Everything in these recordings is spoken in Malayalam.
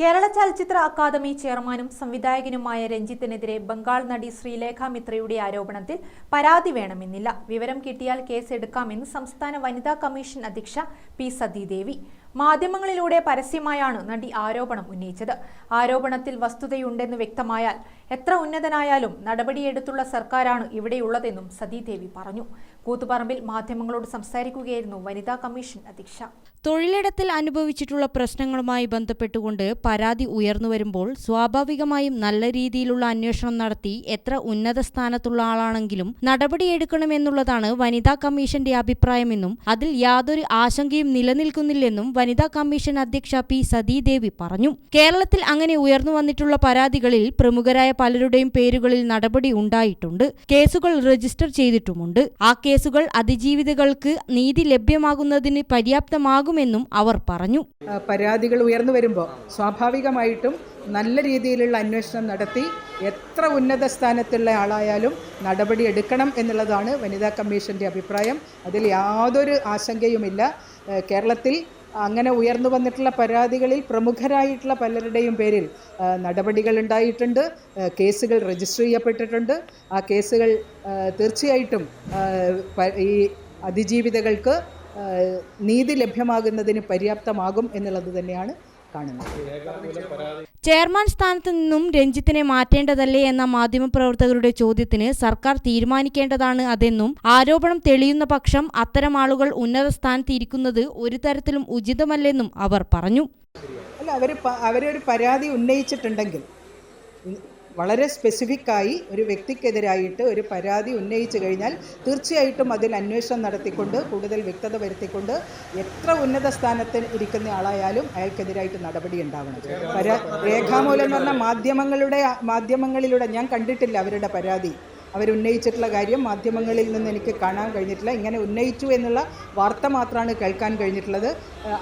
കേരള ചലച്ചിത്ര അക്കാദമി ചെയർമാനും സംവിധായകനുമായ രഞ്ജിത്തിനെതിരെ ബംഗാൾ നടി ശ്രീലേഖ മിത്രയുടെ ആരോപണത്തിൽ പരാതി വേണമെന്നില്ല. വിവരം കിട്ടിയാൽ കേസ് എടുക്കാമെന്ന് സംസ്ഥാന വനിതാ കമ്മീഷൻ അധ്യക്ഷ പി സതീദേവി. മാധ്യമങ്ങളിലൂടെ പരസ്യമായാണ് നടി ആരോപണം ഉന്നയിച്ചത്. ആരോപണത്തിൽ വസ്തുതയുണ്ടെന്ന് വ്യക്തമായാൽ എത്ര ഉന്നതനായാലും നടപടിയെടുത്തുള്ള സർക്കാരാണ് ഇവിടെയുള്ളതെന്നും സതീദേവി പറഞ്ഞു. കൂത്തുപറമ്പിൽ മാധ്യമങ്ങളോട് സംസാരിക്കുകയായിരുന്നു വനിതാ കമ്മീഷൻ അധ്യക്ഷ. തൊഴിലിടത്തിൽ അനുഭവിച്ചിട്ടുള്ള പ്രശ്നങ്ങളുമായി ബന്ധപ്പെട്ടുകൊണ്ട് പരാതി ഉയർന്നു വരുമ്പോൾ സ്വാഭാവികമായും നല്ല രീതിയിലുള്ള അന്വേഷണം നടത്തി എത്ര ഉന്നത സ്ഥാനത്തുള്ള ആളാണെങ്കിലും നടപടിയെടുക്കണമെന്നുള്ളതാണ് വനിതാ കമ്മീഷന്റെ അഭിപ്രായമെന്നും അതിൽ യാതൊരു ആശങ്കയും നിലനിൽക്കുന്നില്ലെന്നും വനിതാ കമ്മീഷൻ അധ്യക്ഷ പി സതീദേവി പറഞ്ഞു. കേരളത്തിൽ അങ്ങനെ ഉയർന്നു വന്നിട്ടുള്ള പരാതികളിൽ പ്രമുഖരായ പലരുടെയും പേരുകളിൽ നടപടി ഉണ്ടായിട്ടുണ്ട്. കേസുകൾ രജിസ്റ്റർ ചെയ്തിട്ടുമുണ്ട്. ആ കേസുകൾ അതിജീവിതകൾക്ക് നീതി ലഭ്യമാകുന്നതിന് പര്യാപ്തമാകുമെന്നും അവർ പറഞ്ഞു. പരാതികൾ ഉയർന്നു വരുമ്പോൾ സ്വാഭാവികമായിട്ടും നല്ല രീതിയിലുള്ള അന്വേഷണം നടത്തി എത്ര ഉന്നത സ്ഥാനത്തുള്ള ആളായാലും നടപടി എടുക്കണം എന്നുള്ളതാണ് വനിതാ കമ്മീഷന്റെ അഭിപ്രായം. അതിൽ യാതൊരു ആശങ്കയുമില്ല. കേരളത്തിൽ അങ്ങനെ ഉയർന്നു വന്നിട്ടുള്ള പരാതികളിൽ പ്രമുഖരായിട്ടുള്ള പലരുടെയും പേരിൽ നടപടികൾ ഉണ്ടായിട്ടുണ്ട്. കേസുകൾ രജിസ്റ്റർ ചെയ്യപ്പെട്ടിട്ടുണ്ട്. ആ കേസുകൾ തീർച്ചയായിട്ടും ഈ അതിജീവിതകൾക്ക് നീതി ലഭ്യമാകുന്നതിന് പര്യാപ്തമാകും എന്നുള്ളത് തന്നെയാണ് കാണുന്നത്. ചെയർമാൻ സ്ഥാനത്ത് നിന്നും രഞ്ജിത്തിനെ മാറ്റേണ്ടതല്ലേ എന്ന മാധ്യമപ്രവർത്തകരുടെ ചോദ്യത്തിന് സർക്കാർ തീരുമാനിക്കേണ്ടതാണ് അതെന്നും ആരോപണം തെളിയുന്ന പക്ഷം അത്തരം ആളുകൾ ഉന്നത സ്ഥാനത്ത് ഇരിക്കുന്നത് ഒരു തരത്തിലും ഉചിതമല്ലെന്നും അവർ പറഞ്ഞു. അല്ല അവർ അവരൊരു പരാതി ഉന്നയിച്ചിട്ടുണ്ടെങ്കിൽ വളരെ സ്പെസിഫിക്കായി ഒരു വ്യക്തിക്കെതിരായിട്ട് ഒരു പരാതി ഉന്നയിച്ചു കഴിഞ്ഞാൽ തീർച്ചയായിട്ടും അതിൽ അന്വേഷണം നടത്തിക്കൊണ്ട് കൂടുതൽ വ്യക്തത വരുത്തിക്കൊണ്ട് എത്ര ഉന്നത സ്ഥാനത്തിൽ ഇരിക്കുന്ന ആളായാലും അയാൾക്കെതിരായിട്ട് നടപടി ഉണ്ടാവണം. പരാ രേഖാമൂലം എന്ന് പറഞ്ഞാൽ മാധ്യമങ്ങളുടെ മാധ്യമങ്ങളിലൂടെ ഞാൻ കണ്ടിട്ടില്ല അവരുടെ പരാതി. അവരുന്നയിച്ചിട്ടുള്ള കാര്യം മാധ്യമങ്ങളിൽ നിന്ന് എനിക്ക് കാണാൻ കഴിഞ്ഞിട്ടില്ല. ഇങ്ങനെ ഉന്നയിച്ചു എന്നുള്ള വാർത്ത മാത്രമാണ് കേൾക്കാൻ കഴിഞ്ഞിട്ടുള്ളത്.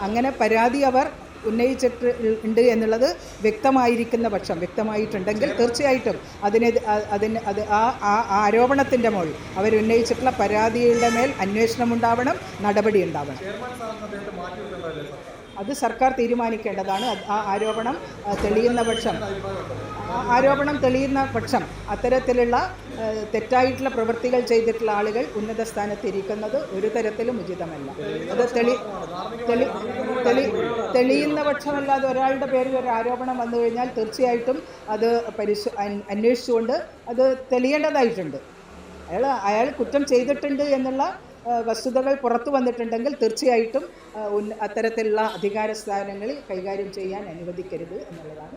അങ്ങനെ പരാതി അവർ ഉന്നയിച്ചിട്ട് ഉണ്ട് എന്നുള്ളത് വ്യക്തമായിരിക്കുന്ന പക്ഷം വ്യക്തമായിട്ടുണ്ടെങ്കിൽ തീർച്ചയായിട്ടും അതിനെ അതിന് അത് ആ ആ ആരോപണത്തിന്റെ അവർ അവരുന്നയിച്ചിട്ടുള്ള പരാതിയുടെ മേൽ അന്വേഷണം ഉണ്ടാവണം നടപടി ഉണ്ടാവണം അത് സർക്കാർ തീരുമാനിക്കേണ്ടതാണ്. ആ ആരോപണം തെളിയുന്ന പക്ഷം ആരോപണം തെളിയുന്ന പക്ഷം അത്തരത്തിലുള്ള തെറ്റായിട്ടുള്ള പ്രവൃത്തികൾ ചെയ്തിട്ടുള്ള ആളുകൾ ഉന്നത സ്ഥാനത്ത് ഇരിക്കുന്നത് ഒരു തരത്തിലും ഉചിതമല്ല. അത് തെളി തെളി തെളി തെളിയുന്ന പക്ഷമല്ലാതെ ഒരാളുടെ പേരിൽ ഒരു ആരോപണം വന്നു കഴിഞ്ഞാൽ തീർച്ചയായിട്ടും അത് പരിശോ അന്വ- അന്വേഷിച്ചുകൊണ്ട് അത് തെളിയേണ്ടതായിട്ടുണ്ട്. അയാൾ അയാൾ കുറ്റം ചെയ്തിട്ടുണ്ട് എന്നുള്ള വസ്തുതകൾ പുറത്തു വന്നിട്ടുണ്ടെങ്കിൽ തീർച്ചയായിട്ടും അത്തരത്തിലുള്ള അധികാര സ്ഥാനങ്ങളിൽ കൈകാര്യം ചെയ്യാൻ അനുവദിക്കരുത് എന്നുള്ളതാണ്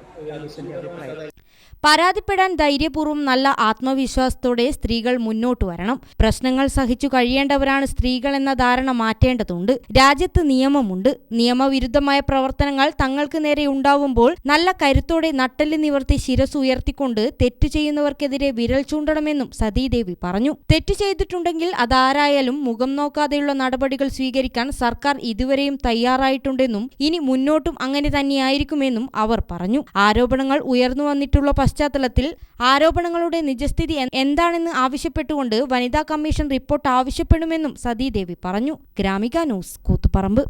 പരാതിപ്പെടാൻ ധൈര്യപൂർവം നല്ല ആത്മവിശ്വാസത്തോടെ സ്ത്രീകൾ മുന്നോട്ട് വരണം. പ്രശ്നങ്ങൾ സഹിച്ചു കഴിയേണ്ടവരാണ് സ്ത്രീകൾ എന്ന ധാരണ മാറ്റേണ്ടതുണ്ട്. രാജ്യത്ത് നിയമമുണ്ട്. നിയമവിരുദ്ധമായ പ്രവർത്തനങ്ങൾ തങ്ങൾക്ക് നേരെ ഉണ്ടാവുമ്പോൾ നല്ല കരുത്തോടെ നട്ടൽ നിവർത്തി ശിരസ് ഉയർത്തിക്കൊണ്ട് തെറ്റു ചെയ്യുന്നവർക്കെതിരെ വിരൽ ചൂണ്ടണമെന്നും സതീദേവി പറഞ്ഞു. തെറ്റു ചെയ്തിട്ടുണ്ടെങ്കിൽ അതാരായാലും മുഖം നോക്കാതെയുള്ള നടപടികൾ സ്വീകരിക്കാൻ സർക്കാർ ഇതുവരെയും തയ്യാറായിട്ടുണ്ടെന്നും ഇനി മുന്നോട്ടും അങ്ങനെ തന്നെയായിരിക്കുമെന്നും അവർ പറഞ്ഞു. ആരോപണങ്ങൾ ഉയർന്നു വന്നിട്ടുള്ള പശ്ചാത്തലത്തിൽ ആരോപണങ്ങളുടെ നിജസ്ഥിതി എന്താണെന്ന് ആവശ്യപ്പെട്ടുകൊണ്ട് വനിതാ കമ്മീഷൻ റിപ്പോർട്ട് ആവശ്യപ്പെടുമെന്നും സതീദേവി പറഞ്ഞു. ഗ്രാമിക ന്യൂസ് കൂത്തുപറമ്പ്.